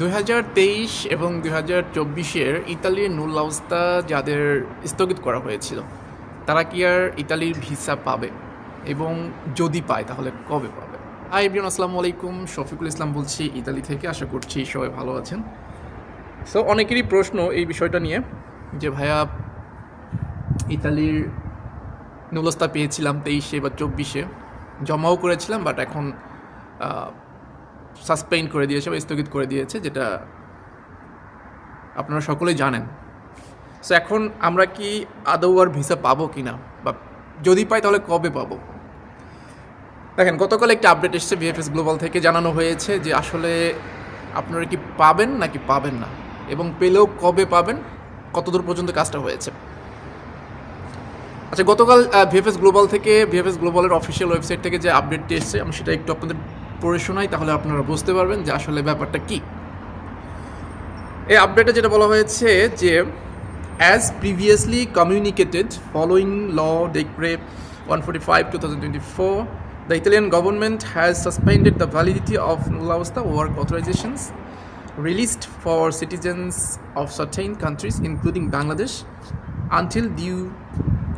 দু হাজার তেইশ এবং দুই হাজার চব্বিশের ইতালির নুল অবস্থা যাদের স্থগিত করা হয়েছিল, তারা কি আর ইতালির ভিসা পাবে এবং যদি পায় তাহলে কবে পাবে? হাই ইব্রিয়ান আসসালামু আলাইকুম। শফিকুল ইসলাম বলছি ইতালি থেকে। আশা করছি সবাই ভালো আছেন। সো অনেকেরই প্রশ্ন এই বিষয়টা নিয়ে যে, ভাইয়া, ইতালির নুলস্তা পেয়েছিলাম তেইশে বা চব্বিশে, জমাও করেছিলাম বাট এখন সাসপেন্ড করে দিয়েছে বা স্থগিত করে দিয়েছে, যেটা আপনারা সকলেই জানেন। সো এখন আমরা কি আদৌ আর ভিসা পাবো কি না? বা যদি পাই তাহলে কবে পাবো? দেখেন, গতকাল একটা আপডেট এসেছে বিএফএস গ্লোবাল থেকে, জানানো হয়েছে যে আসলে আপনারা কি পাবেন নাকি পাবেন না, এবং পেলেও কবে পাবেন, কতদূর পর্যন্ত কাজটা হয়েছে। আচ্ছা গতকাল ভিএফএস গ্লোবাল থেকে ভিএফএস গ্লোবালের অফিসিয়াল ওয়েবসাইট থেকে যে আপডেটটি এসেছে, আমি সেটা একটু আপনাদের পড়ে শোনাই তাহলে আপনারা বুঝতে পারবেন যে আসলে ব্যাপারটা কী এই আপডেটে যেটা বলা হয়েছে যে as previously communicated following law decree one forty five two thousand twenty four the Italian government has suspended the validity of nulla osta work authorisations released for citizens of certain countries, including Bangladesh, until due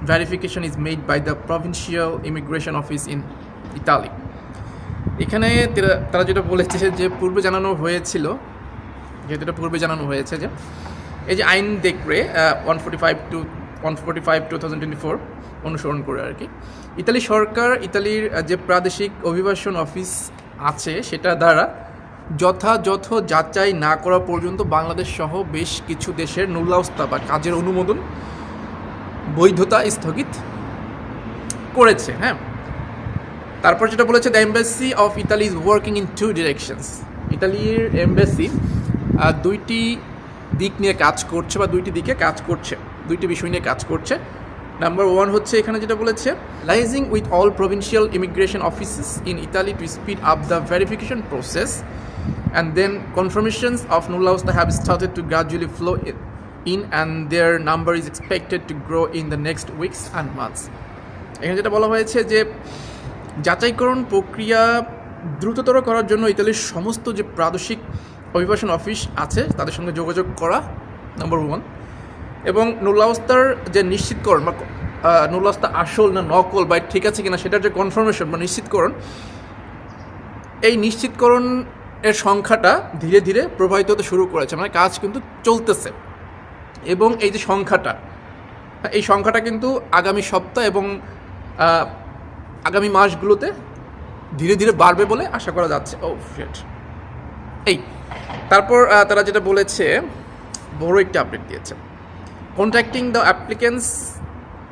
verification is made by the Provincial Immigration Office in Italy. এখানে তেরা- যেটা বলেছে যে পূর্বে জানানো হয়েছিল যেহেতু এটা পূর্বে জানানো হয়েছে যে, এই যে আইন দেখবে one forty five two one forty five two thousand twenty four অনুসরণ করে আর কি, ইতালি সরকার ইতালির যে প্রাদেশিক অভিবাসন অফিস আছে সেটা দ্বারা যথাযথ যাচাই না করা পর্যন্ত বাংলাদেশ সহ বেশ কিছু দেশের নুলাবস্থা বা কাজের অনুমোদন বৈধতা স্থগিত করেছে হ্যাঁ। তারপর যেটা বলেছে the embassy of Italy is working in two directions ইতালির এম্বাসি দুইটি দিক নিয়ে কাজ করছে বা দুইটি দিকে কাজ করছে, দুইটি বিষয় নিয়ে কাজ করছে। নাম্বার ওয়ান হচ্ছে এখানে যেটা বলেছে liaising with all provincial immigration offices in Italy to speed up the verification process and then confirmations of nulla osta have started to gradually flow in and their number is expected to grow in the next weeks and months এখানে যেটা বলা হয়েছে যে যাচাইকরণ প্রক্রিয়া দ্রুততর করার জন্য ইতালির সমস্ত যে প্রাদেশিক অভিবাসন অফিস আছে তাদের সঙ্গে যোগাযোগ করা নম্বর ওয়ান এবং নুলাওস্তার যে নিশ্চিতকরণ বা আহ, আসল না নকল বা ঠিক আছে কিনা সেটার যে কনফার্মেশন বা নিশ্চিতকরণ এই নিশ্চিতকরণ এর সংখ্যাটা ধীরে ধীরে প্রবাহিত হতে শুরু করেছে। মানে কাজ কিন্তু চলতেছে। এবং এই যে সংখ্যাটা এই সংখ্যাটা কিন্তু আগামী সপ্তাহ এবং আগামী মাসগুলোতে ধীরে ধীরে বাড়বে বলে আশা করা যাচ্ছে। ও ফেট এই, তারপর তারা যেটা বলেছে, বড় একটি আপডেট দিয়েছে। Contacting the applicants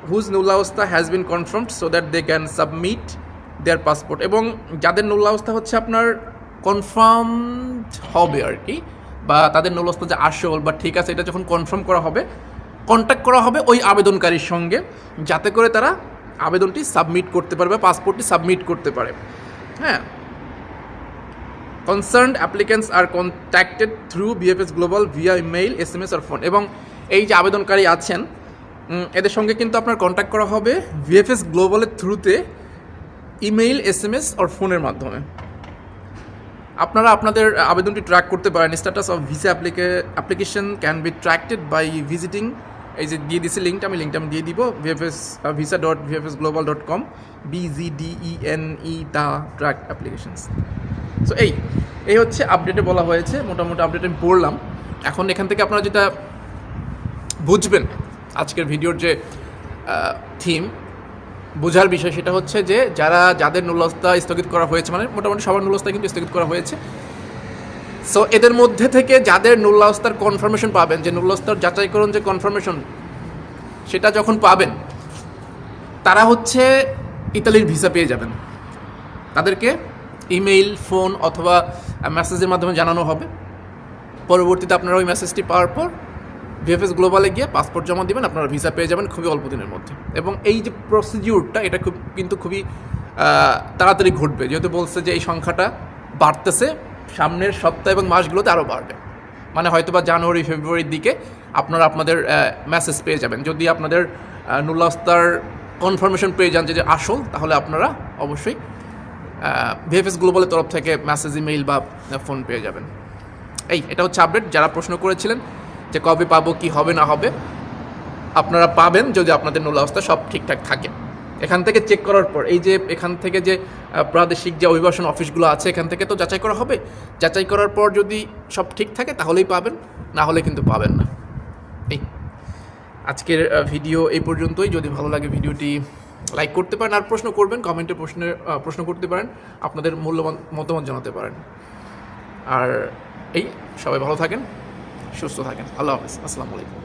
whose nulla osta has been confirmed so that they can submit their passport এবং যাদের নুলাবস্থা হচ্ছে আপনার কনফার্ম হবে আর কি, বা তাদের নুলাবস্থা যে আসল বা ঠিক আছে, এটা যখন কনফার্ম করা হবে কন্ট্যাক্ট করা হবে ওই আবেদনকারীর সঙ্গে, যাতে করে তারা আবেদনটি সাবমিট করতে পারে বা পাসপোর্টটি সাবমিট করতে পারে। হ্যাঁ। Concern applicants are contacted through VFS Global via email S M S or phone এবং এই যে আবেদনকারী আছেন এদের সঙ্গে কিন্তু আপনার কন্ট্যাক্ট করা হবে ভিএফএস গ্লোবালের থ্রুতে ইমেইল এস এম এস আর ফোনের মাধ্যমে। আপনারা আপনাদের আবেদনটি ট্র্যাক করতে পারেন। Status of visa application application can be tracked by visiting এই যে দিয়ে দিছি লিঙ্কটা আমি লিঙ্কটা আমি দিয়ে দিব VFS visa dot VFS Global dot com B G D E N E the track applications so এই এই হচ্ছে আপডেটে বলা হয়েছে, মোটামুটি আপডেট আমি পড়লাম। এখন এখান থেকে আপনারা যেটা বুঝবেন আজকের ভিডিওর যে থিম বোঝার বিষয় সেটা হচ্ছে যে, যারা, যাদের নুলস্তা স্থগিত করা হয়েছে মানে মোটামুটি সবার নুলস্তা কিন্তু স্থগিত করা হয়েছে সো এদের মধ্যে থেকে যাদের নুল্লাস্তার কনফার্মেশন পাবেন, যে নুল্লাস্তার যাচাইকরণ যে কনফার্মেশন সেটা যখন পাবেন, তারা হচ্ছে ইতালির ভিসা পেয়ে যাবেন। তাদেরকে ইমেইল, ফোন অথবা মেসেজের মাধ্যমে জানানো হবে। পরবর্তীতে আপনারা ওই মেসেজটি পাওয়ার পর ভিএফএস গ্লোবালে গিয়ে পাসপোর্ট জমা দিবেন, আপনারা ভিসা পেয়ে যাবেন খুবই অল্প দিনের মধ্যে। এবং এই যে প্রসিডিউরটা এটা খুব, কিন্তু খুবই তাড়াতাড়ি ঘটবে। যেহেতু বলছে যে এই সংখ্যাটা বাড়তেছে সামনের সপ্তাহ এবং মাসগুলোতে আরও বাড়বে। মানে হয়তো বা জানুয়ারি, ফেব্রুয়ারির দিকে আপনারা আপনাদের মেসেজ পেয়ে যাবেন। যদি আপনাদের নুল্লাস্তার কনফার্মেশন পেয়ে যান যে আসল, তাহলে আপনারা অবশ্যই ভিএফএস গ্লোবালের তরফ থেকে মেসেজ ইমেইল বা ফোন পেয়ে যাবেন। এই, এটা হচ্ছে আপডেট যারা প্রশ্ন করেছিলেন যে কবে পাবো, কি হবে, না হবে, আপনারা পাবেন যদি আপনাদের নুল অবস্থা সব ঠিকঠাক থাকে। এখান থেকে চেক করার পর, এই যে এখান থেকে যে প্রাদেশিক যে অভিবাসন অফিসগুলো আছে, এখান থেকে তো যাচাই করা হবে। যাচাই করার পর যদি সব ঠিক থাকে, তাহলেই পাবেন, না হলে কিন্তু পাবেন না। এই আজকের ভিডিও এই পর্যন্তই। যদি ভালো লাগে ভিডিওটি লাইক করতে পারেন, আর প্রশ্ন করবেন কমেন্টে প্রশ্নের প্রশ্ন করতে পারেন, আপনাদের মূল্যবান মতামত জানাতে পারেন। আর এই, সবাই ভালো থাকেন, সুস্থ থাকেন। আল্লাহ হাফেজ। আসসালামু আলাইকুম।